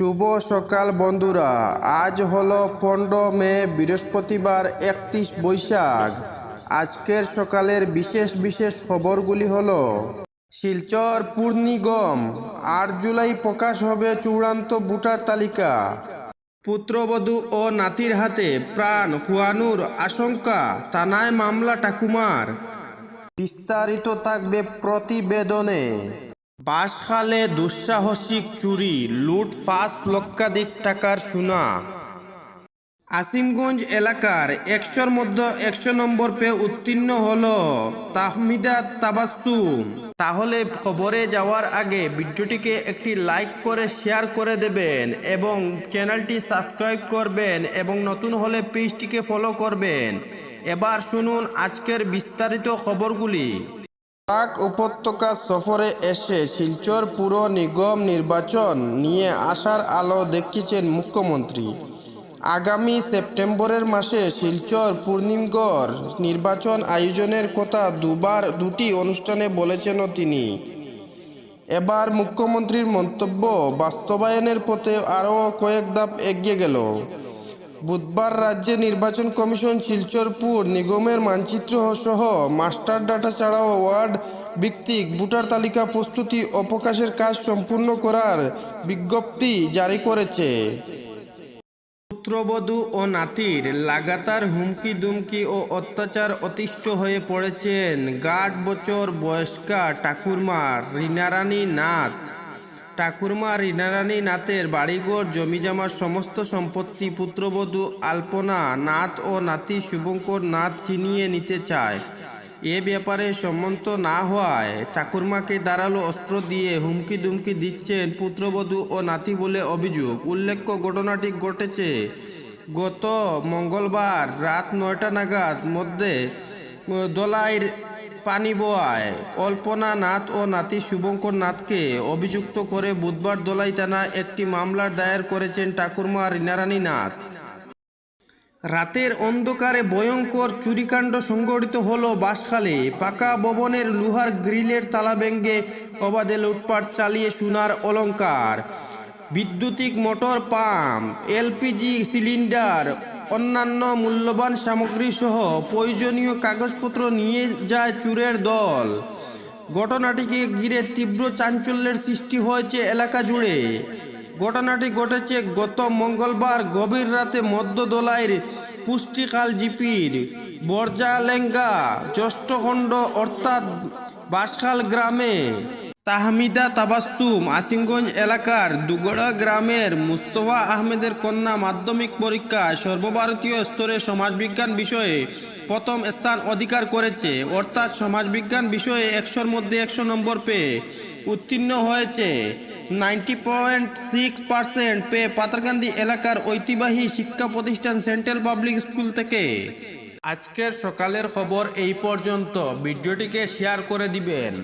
শুভ সকাল বন্ধুরা। আজ হলো পনেরো মে, বৃহস্পতিবার একত্রিশ বৈশাখ। আজকের সকালের বিশেষ বিশেষ খবরগুলি হলো, শিলচর পুর নিগম আট জুলাই প্রকাশ হবে চূড়ান্ত ভোটার তালিকা। পুত্রবধূ ও নাতির হাতে প্রাণ হুয়ানুর আশঙ্কা, থানায় মামলা টাকুমার বিস্তারিত থাকবে প্রতিবেদনে। বাঁশখালে দুঃসাহসিক চুরি, লুট পাঁচ লক্ষাধিক টাকার সোনা। আসিমগঞ্জ এলাকার একশোর মধ্যে একশো নম্বর পেয়ে উত্তীর্ণ হল তাহমিদা তাবাসুম তাহলে খবরে যাওয়ার আগে ভিডিওটিকে একটি লাইক করে শেয়ার করে দেবেন এবং চ্যানেলটি সাবস্ক্রাইব করবেন এবং নতুন হলে পেজটিকে ফলো করবেন। এবার শুনুন আজকের বিস্তারিত খবরগুলি। পাক উপত্যকা সফরে এসে শিলচর পুর নিগম নির্বাচন নিয়ে আসার আলো দেখিয়েছেন মুখ্যমন্ত্রী। আগামী সেপ্টেম্বরের মাসে শিলচর পূর্ণিমগড় নির্বাচন আয়োজনের কথা দুবার দুটি অনুষ্ঠানে বলেছেনও তিনি। এবার মুখ্যমন্ত্রীর মন্তব্য বাস্তবায়নের পথে আরও কয়েক ধাপ এগিয়ে গেল। বুধবার রাজ্যে নির্বাচন কমিশন শিলচরপুর নিগমের মানচিত্র সহ মাস্টার ডাটা ছাড়াও ওয়ার্ড ভিত্তিক ভোটার তালিকা প্রস্তুতি ও প্রকাশের কাজ সম্পূর্ণ করার বিজ্ঞপ্তি জারি করেছে। পুত্রবধূ ও নাতির লাগাতার হুমকি দুমকি ও অত্যাচার অতিষ্ঠ হয়ে পড়েছেন গাট বছর বয়স্কা ঠাকুরমার রিনারানী নাথ। ঠাকুরমা রিনারানী নাথের বাড়িঘর, জমিজমার সমস্ত সম্পত্তি পুত্রবধূ আলপনা নাথ ও নাতি শুভঙ্কর নাথ ছিনিয়ে নিতে চায়। এ ব্যাপারে সম্মত না হওয়ায় ঠাকুরমাকে দাঁড়াল অস্ত্র দিয়ে হুমকি দুমকি দিচ্ছেন পুত্রবধূ ও নাতি বলে অভিযোগ। উল্লেখ্য, ঘটনাটি ঘটেছে গত মঙ্গলবার রাত নয়টা নাগাদ মধ্যে দোলাইর পানি বোয়ায় অল্পনা নাথ ও নাতি শুভঙ্কর নাথকে অভিযুক্ত করে বুধবার দোলাই থানায় একটি মামলার দায়ের করেছেন ঠাকুরমা রিনারানী নাথ রাতের অন্ধকারে ভয়ঙ্কর চুরিকাণ্ড সংঘটিত হল বাঁশখালে। পাকা ভবনের লোহার গ্রিলের তালা ভেঙ্গে অবাধে লুটপাট চালিয়ে সোনার অলঙ্কার বিদ্যুতিক মোটর পাম্প, এলপিজি সিলিন্ডার অন্যান্য মূল্যবান সামগ্রী সহ প্রয়োজনীয় কাগজপত্র নিয়ে যায় চুরের দল। ঘটনাটিকে ঘিরে তীব্র চাঞ্চল্যের সৃষ্টি হয়েছে এলাকা জুড়ে। ঘটনাটি ঘটেছে গত মঙ্গলবার গভীর রাতে মধ্যদোলাইয়ের পুষ্টিকাল জিপির বরজালেঙ্গা জ্যেষ্ঠখণ্ড অর্থাৎ বাসখাল গ্রামে। তাহমিদা তাবাসুম আসিমগঞ্জ এলাকার দুগড়া গ্রামের মুস্তফা আহমেদের কন্যা মাধ্যমিক পরীক্ষায় সর্বভারতীয় স্তরে সমাজবিজ্ঞান বিষয়ে প্রথম স্থান অধিকার করেছে। অর্থাৎ সমাজবিজ্ঞান বিষয়ে একশোর মধ্যে একশো নম্বর পেয়ে উত্তীর্ণ হয়েছে। নাইনটি পয়েন্ট সিক্স পার্সেন্ট পেয়ে পাতারকান্দি এলাকার ঐতিহ্যবাহী শিক্ষা প্রতিষ্ঠান সেন্ট্রাল পাবলিক স্কুল থেকে। আজকের সকালের খবর এই পর্যন্ত। ভিডিওটিকে শেয়ার করে দিবেন।